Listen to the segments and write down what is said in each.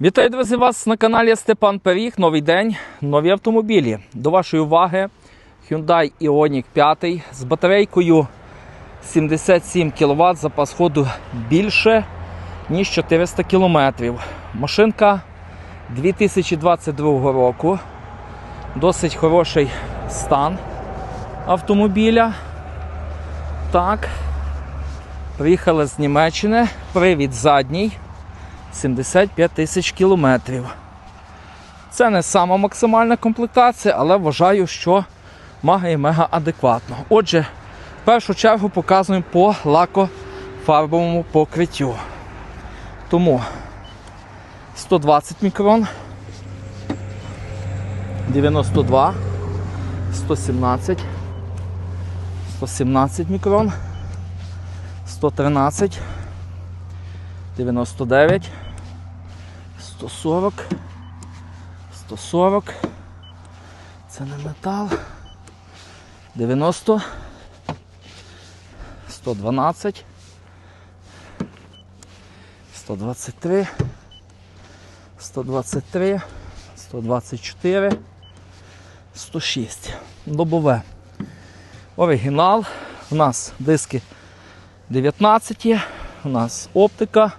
Вітаю, друзі, вас на каналі Степан Періг. Новий день, нові автомобілі. До вашої уваги Hyundai Ioniq 5 з батарейкою 77 кВт, запас ходу більше, ніж 400 км. Машинка 2022 року. Досить хороший стан автомобіля. Так. Приїхали з Німеччини. Привід задній. 75 тисяч кілометрів. Це не сама максимальна комплектація, але вважаю, що мага і мега адекватно. Отже, в першу чергу показуємо по лакофарбовому покриттю. Тому 120 мікрон, 92, 117, 117 мікрон, 113. 99, 140, 140. Це не метал. 90, 112, 123, 123, 124, 106. Добове. Оригінал. У нас диски 19, у нас оптика.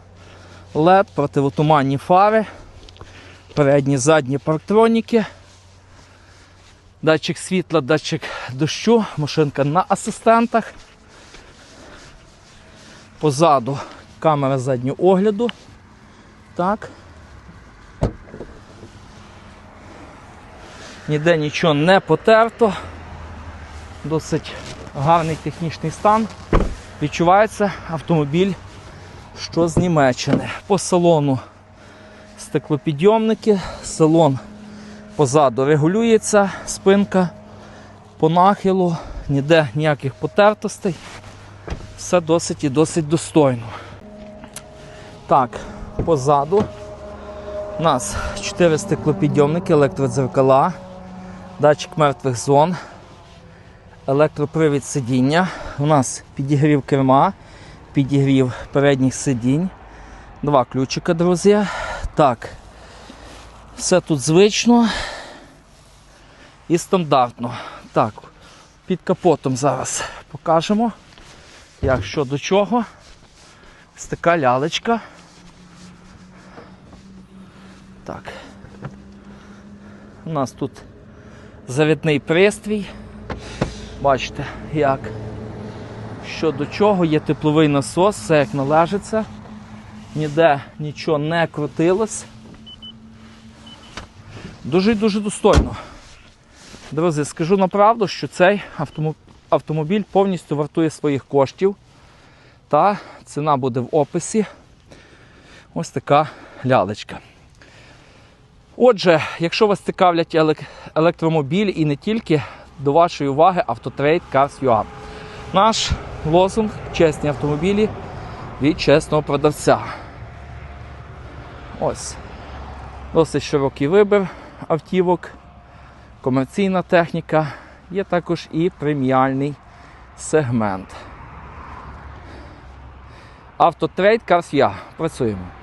LED, противотуманні фари, передні задні парктроніки, датчик світла, датчик дощу, машинка на асистентах. Позаду камера заднього огляду. Так. Ніде нічого не потерто. Досить гарний технічний стан. Відчувається автомобіль що з Німеччини. По салону стеклопідйомники, салон позаду регулюється, спинка по нахилу, ніде ніяких потертостей. Все досить і досить достойно. Так, позаду у нас 4 стеклопідйомники, електродзеркала, датчик мертвих зон, електропривід сидіння. У нас підігрів керма підігрів передніх сидінь. Два ключика, друзі. Так, все тут звично і стандартно. Так, під капотом зараз покажемо, як що до чого. Ось така лялечка. Так. У нас тут завідний пристрій. Бачите, як що до чого, є тепловий насос, все як належиться. Ніде нічого не крутилось. Дуже і дуже достойно. Друзі, скажу направду, що цей автомобіль повністю вартує своїх коштів. Та ціна буде в описі. Ось така лялечка. Отже, якщо вас цікавлять електромобілі і не тільки, до вашої уваги Автотрейд Cars.ua. Наш лозунг чесні автомобілі від чесного продавця. Ось. Досить широкий вибір автівок, комерційна техніка, є також і преміальний сегмент. Автотрейд Cars.ua. Працюємо.